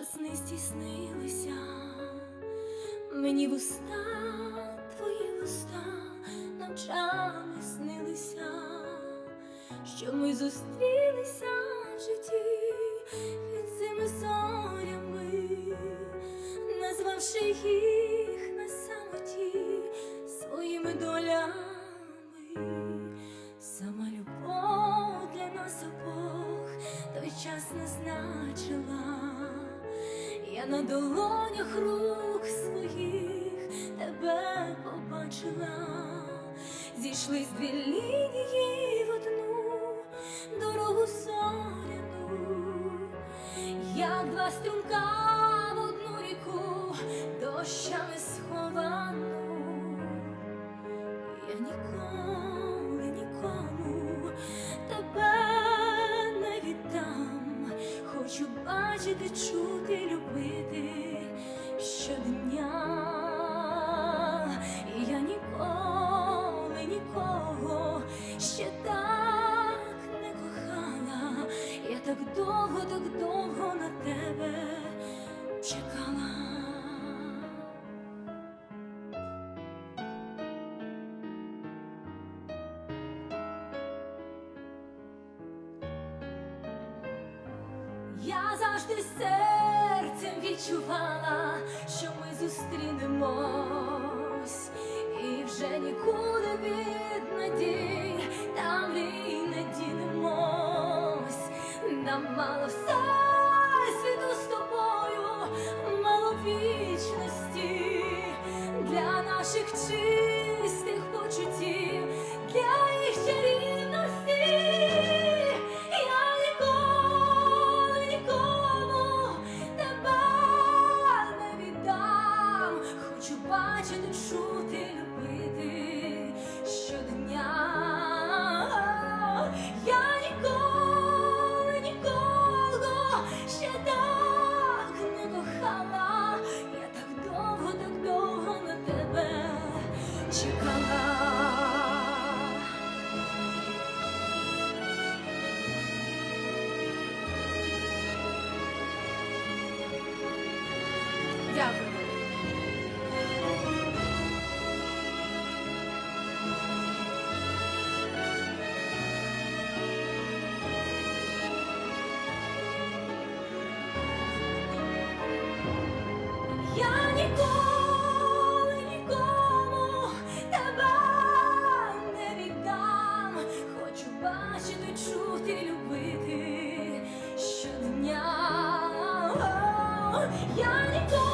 не здійснилися, мені вуста, твої вуста ночами снилися, що ми зустрілися в житті під цими зорями, назвавши їх на самоті своїми долями. Сама любов для нас обох той час не значила. Я на долонях рук своїх тебе побачила, зійшлись дві лінії в одну дорогу зоряну, як два струмка в одну ріку, дощами сховану. Я ніколи нікому тебе не віддам. Хочу бачити, чути, так довго, так довго на тебе чекала. Я завжди серцем you come back. Yani doğru.